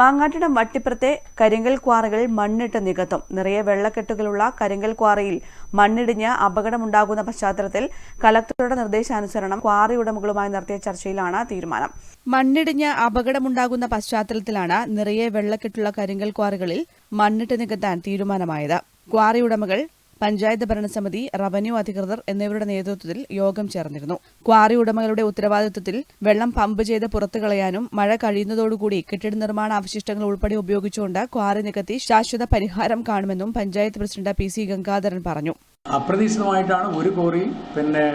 മാങ്ങാട്ടിടം വട്ടിപ്പുറത്തെ കരിങ്കൽ ക്വാറികളിൽ മണ്ണിട്ട് നികത്തും. നിറയെ വെള്ളക്കെട്ടുകളുള്ള കരിങ്കൽ ക്വാറിയിൽ മണ്ണിടിഞ്ഞ് അപകടമുണ്ടാകുന്ന പശ്ചാത്തലത്തിൽ കലക്ടറുടെ നിർദ്ദേശാനുസരണം ക്വാറി ഉടമകളുമായി നടത്തിയ ചർച്ചയിലാണ് തീരുമാനം. മണ്ണിടിഞ്ഞ് അപകടമുണ്ടാകുന്ന പശ്ചാത്തലത്തിലാണ് നിറയെ വെള്ളക്കെട്ടുള്ള കരിങ്കൽ ക്വാറികളിൽ മണ്ണിട്ട് നികത്താൻ തീരുമാനമായത്. ക്വാറി ഉടമകൾ പഞ്ചായത്ത് ഭരണസമിതി റവന്യൂ അധികൃതർ എന്നിവരുടെ നേതൃത്വത്തിൽ യോഗം ചേർന്നിരുന്നു. ക്വാറി ഉടമകളുടെ ഉത്തരവാദിത്വത്തിൽ വെള്ളം പമ്പ് ചെയ്ത് പുറത്തു കളയാനും മഴ കഴിയുന്നതോടുകൂടി കെട്ടിട നിർമ്മാണ അവശിഷ്ടങ്ങൾ ഉൾപ്പെടെ ഉപയോഗിച്ചുകൊണ്ട് ക്വാറി നികത്തി ശാശ്വത പരിഹാരം കാണുമെന്നും panchayat president P C Gangadharan പറഞ്ഞു. അപ്രതീക്ഷിതമായിട്ടാണ് ഒരു കോറി പിന്നെ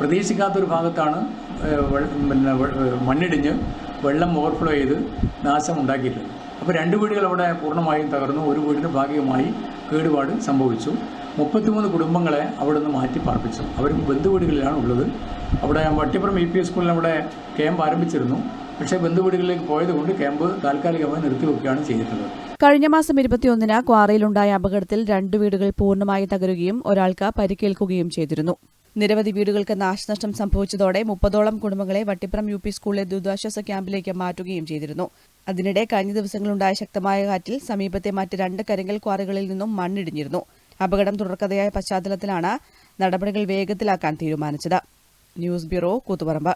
പ്രതീക്ഷിക്കാത്തൊരു ഭാഗത്താണ് പിന്നെ മണ്ണിടിഞ്ഞ് വെള്ളം ഓവർഫ്ലോ ചെയ്ത് നാശം ഉണ്ടാക്കിയിട്ടുള്ളത് അപ്പോൾ രണ്ട് വീടുകൾ അവിടെ പൂർണമായും തകർന്നു. ഒരു വീടിന് ഭാഗികമായി കേടുപാട് സംഭവിച്ചു. മുപ്പത്തിമൂന്ന് കുടുംബങ്ങളെ അവിടെ നിന്ന് മാറ്റി പാർപ്പിച്ചു അവർ ബന്ധുവീടുകളിലാണ് ഉള്ളത്. അവിടെ വട്ടിപ്പുറം ഇ പി എസ് സ്കൂളിൽ അവിടെ ക്യാമ്പ് ആരംഭിച്ചിരുന്നു. പക്ഷേ ബന്ധുവീടുകളിലേക്ക് പോയതുകൊണ്ട് ക്യാമ്പ് താൽക്കാലികമായി നിർത്തിവെക്കുകയാണ് ചെയ്തിട്ടുള്ളത്. കഴിഞ്ഞ മാസം ഇരുപത്തിയൊന്നിന് ക്വാറിയിലുണ്ടായ അപകടത്തിൽ രണ്ട് വീടുകൾ പൂർണമായി തകരുകയും ഒരാൾക്ക് പരിക്കേൽക്കുകയും ചെയ്തിരുന്നു. നിരവധി വീടുകൾക്ക് നാശനഷ്ടം സംഭവിച്ചതോടെ മുപ്പതോളം കുടുംബങ്ങളെ വട്ടിപ്പുറം യു പി സ്കൂളിലെ ദുരിതാശ്വാസ ക്യാമ്പിലേക്ക് മാറ്റുകയും ചെയ്തിരുന്നു. അതിനിടെ കഴിഞ്ഞ ദിവസങ്ങളുണ്ടായ ശക്തമായ കാറ്റിൽ സമീപത്തെ മറ്റ് രണ്ട് കരിങ്കൽ ക്വാറികളിൽ നിന്നും മണ്ണിടിഞ്ഞിരുന്നു. അപകടം തുടർക്കഥയായ പശ്ചാത്തലത്തിലാണ് നടപടികൾ വേഗത്തിലാക്കാൻ തീരുമാനിച്ചത്. News bureau Koothuparamba.